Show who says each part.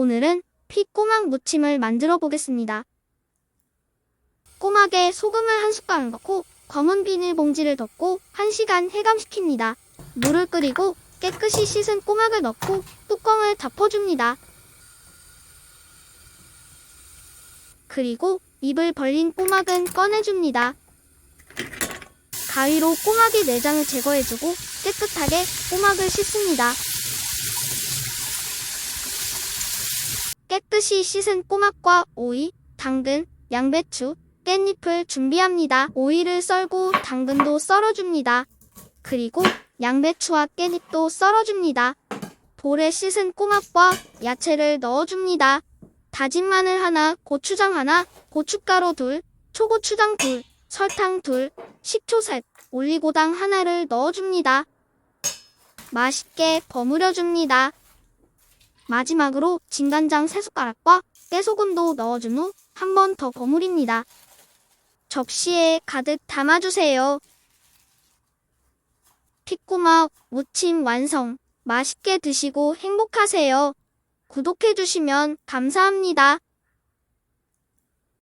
Speaker 1: 오늘은 피꼬막 무침을 만들어 보겠습니다. 꼬막에 소금을 한 숟가락 넣고 검은 비닐봉지를 덮고 1시간 해감시킵니다. 물을 끓이고 깨끗이 씻은 꼬막을 넣고 뚜껑을 덮어줍니다. 그리고 입을 벌린 꼬막은 꺼내줍니다. 가위로 꼬막의 내장을 제거해주고 깨끗하게 꼬막을 씻습니다. 깨끗이 씻은 꼬막과 오이, 당근, 양배추, 깻잎을 준비합니다. 오이를 썰고 당근도 썰어줍니다. 그리고 양배추와 깻잎도 썰어줍니다. 볼에 씻은 꼬막과 야채를 넣어줍니다. 다진 마늘 하나, 고추장 하나, 고춧가루 둘, 초고추장 둘, 설탕 둘, 식초 셋, 올리고당 하나를 넣어줍니다. 맛있게 버무려줍니다. 마지막으로 진간장 3숟가락과 깨소금도 넣어준 후 한 번 더 버무립니다. 접시에 가득 담아주세요. 피꼬막 무침 완성. 맛있게 드시고 행복하세요. 구독해주시면 감사합니다.